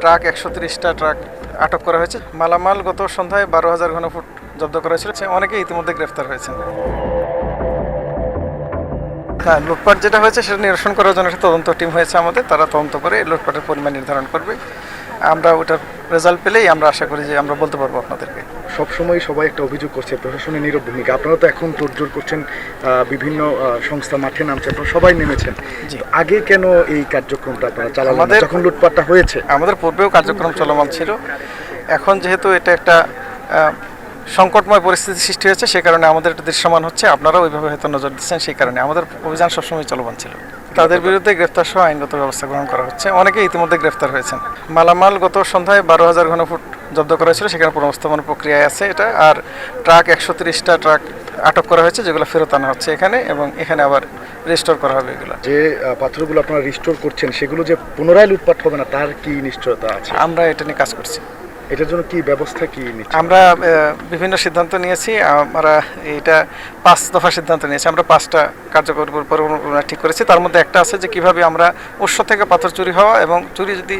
Truck একশো তিরিশটা truck আটক করা হয়েছে। মালামাল গত সন্ধ্যায় বারো হাজার ঘনফুট জব্দ করা হয়েছিল। অনেকে ইতিমধ্যে গ্রেফতার হয়েছে হ্যাঁ লুটপাট যেটা হয়েছে সেটা নিরসন করার জন্য একটা তদন্ত টিম হয়েছে আমাদের। তারা তদন্ত করে লুটপাটের পরিমাণ নির্ধারণ করবে। আমরা ওটার রেজাল্ট পেলেই আমরা আশা করি যে আমরা বলতে পারব আপনাদেরকে। সবসময় সবাই একটা অভিযোগ করছে প্রশাসনের নীরব ভূমিকা। আপনারা তো এখন তোড়জোড় করছেন বিভিন্ন সংস্থা মাঠে নামছে আপনারা সবাই নেমেছেন। আগে কেন এই কার্যক্রমটা আপনারা চালালেন আমাদের- যখন লুটপাটটা হয়েছে? আমাদের পূর্বেও কার্যক্রম চলমান ছিল। এখন যেহেতু এটা একটা সংকটময় পরিস্থিতি সৃষ্টি হয়েছে সে কারণে আমাদের এটা দৃশ্যমান হচ্ছে। আপনারা ওইভাবে হয়তো নজর দিচ্ছেন সেই কারণে। আমাদের অভিযান সবসময় চলমান ছিল। তাদের বিরুদ্ধে গ্রেফতার সহ আইনগত ব্যবস্থা গ্রহণ করা হচ্ছে। অনেকে ইতিমধ্যে গ্রেফতার হয়েছেন। মালামাল গত সন্ধ্যায় বারো হাজার ঘনফুট জব্দ করা হয়েছিল সেখানে পুনঃস্থাপন প্রক্রিয়ায় আছে এটা। আর ট্রাক একশো তিরিশটা ট্রাক আটক করা হয়েছে যেগুলো ফেরত আনা হচ্ছে এখানে এবং এখানে আবার রেস্টোর করা হবে এগুলো। যে পাথরগুলো আপনারা রিস্টোর করছেন সেগুলো যে পুনরায় লুটপাট হবে না তার কি নিশ্চয়তা আছে? আমরা এটা নিয়ে কাজ করছি। এটার জন্য কি ব্যবস্থা কি নিচ্ছে? আমরা বিভিন্ন সিদ্ধান্ত নিয়েছি। আমরা এটা পাঁচ দফা সিদ্ধান্ত নিয়েছি। আমরা পাঁচটা কার্যকর পরিকল্পনা ঠিক করেছি। তার মধ্যে একটা আছে যে কীভাবে আমরা উৎস থেকে পাথর চুরি হওয়া এবং চুরি যদি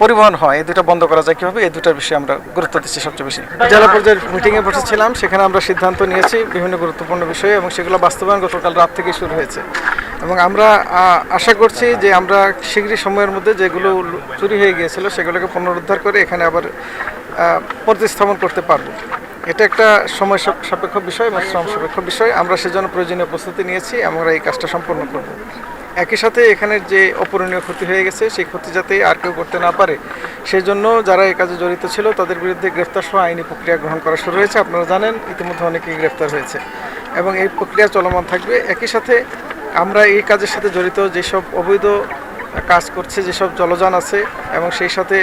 পরিবহন হয় এই দুটো বন্ধ করা যায় কীভাবে? এই দুটার বিষয়ে আমরা গুরুত্ব দিচ্ছি সবচেয়ে বেশি। জেলা পর্যায়ের মিটিংয়ে বসেছিলাম। সেখানে আমরা সিদ্ধান্ত নিয়েছি বিভিন্ন গুরুত্বপূর্ণ বিষয়ে এবং সেগুলো বাস্তবায়ন গতকাল রাত থেকে শুরু হয়েছে। এবং আমরা আশা করছি যে আমরা শীঘ্রই সময়ের মধ্যে যেগুলো চুরি হয়ে গিয়েছিল সেগুলোকে পুনরুদ্ধার করে এখানে আবার প্রতিস্থাপন করতে পারব। এটা একটা সময় সাপেক্ষ বিষয় এবং শ্রম সাপেক্ষ বিষয়। আমরা সেজন্য প্রয়োজনীয় প্রস্তুতি নিয়েছি, আমরা এই কাজটা সম্পন্ন করব। একই সাথে এখানে যে অপূরণীয় ক্ষতি হয়ে গেছে, সেই ক্ষতি যাতে আর কেউ করতে না পারে সেই জন্য যারা এই কাজে জড়িত ছিল, তাদের বিরুদ্ধে গ্রেফতার সহ আইনি প্রক্রিয়া গ্রহণ করা শুরু হয়েছে। আপনারা জানেন, ইতিমধ্যে অনেকেই গ্রেফতার হয়েছে। এবং এই প্রক্রিয়া চলমান থাকবে। একই সাথে আমরা এই কাজের সাথে জড়িত, যেসব অবৈধ কাজ করছে, যেসব জলযান আছে এবং সেই সাথে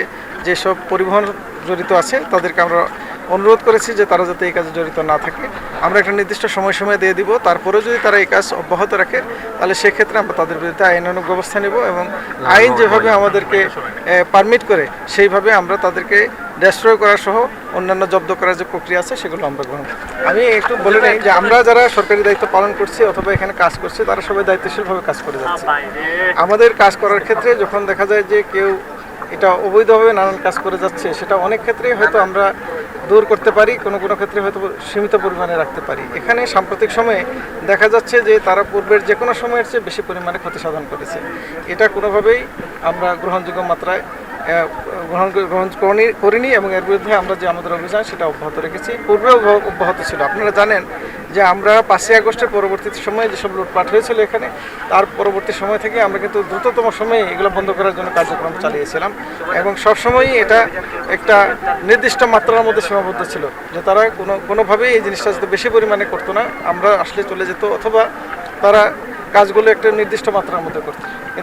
যেসব পরিবহন জড়িত আছে, তাদেরকে আমরা অনুরোধ করেছি যে তারা যাতে এই কাজে জড়িত না থাকে। আমরা একটা নির্দিষ্ট সময় সময় দিয়ে দিব, তারপরেও যদি তারা এই কাজ অব্যাহত রাখে, তাহলে সেক্ষেত্রে আমরা তাদের বিরুদ্ধে আইনানুগ ব্যবস্থা নেব এবং আইন যেভাবে আমাদেরকে পারমিট করে, সেইভাবে আমরা তাদেরকে ডেস্ট্রয় করা সহ অন্যান্য জব্দ করার যে প্রক্রিয়া আছে, সেগুলো আমরা গ্রহণ আমি একটু বলে নিই যে আমরা যারা সরকারি দায়িত্ব পালন করছি অথবা এখানে কাজ করছি, তারা সবাই দায়িত্বশীলভাবে কাজ করে যাচ্ছে। আমাদের কাজ করার ক্ষেত্রে যখন দেখা যায় যে কেউ এটা অবৈধভাবে নানান কাজ করে যাচ্ছে, সেটা অনেক ক্ষেত্রেই হয়তো আমরা দূর করতে পারি, কোনো কোনো ক্ষেত্রে হয়তো সীমিত পরিমাণে রাখতে পারি। এখানে সাম্প্রতিক সময়ে দেখা যাচ্ছে যে তারা পূর্বের যে কোনো সময়ের চেয়ে বেশি পরিমাণে ক্ষতি সাধন করেছে। এটা কোনোভাবেই আমরা গ্রহণযোগ্য মাত্রায় গ্রহণ গ্রহণ করিনি- করিনি এবং এর বিরুদ্ধে আমরা যে আমাদের অভিযান, সেটা অব্যাহত রেখেছি। পূর্বেও অব্যাহ- অব্যাহত ছিল। আপনারা জানেন যে আমরা পাঁচই আগস্টের পরবর্তী সময়ে যেসব লুটপাট হয়েছিল এখানে, তার পরবর্তী সময় থেকে আমরা কিন্তু দ্রুততম সময়ে এগুলো বন্ধ করার জন্য কার্যক্রম চালিয়েছিলাম এবং সবসময়ই এটা একটা নির্দিষ্ট মাত্রার মধ্যে সীমাবদ্ধ ছিল, যে তারা কোনো কোনোভাবেই এই জিনিসটা যাতে বেশি পরিমাণে করতো না। আমরা আসলে চলে যেত অথবা তারা কাজগুলো একটা নির্দিষ্ট মাত্রার মধ্যে করতো।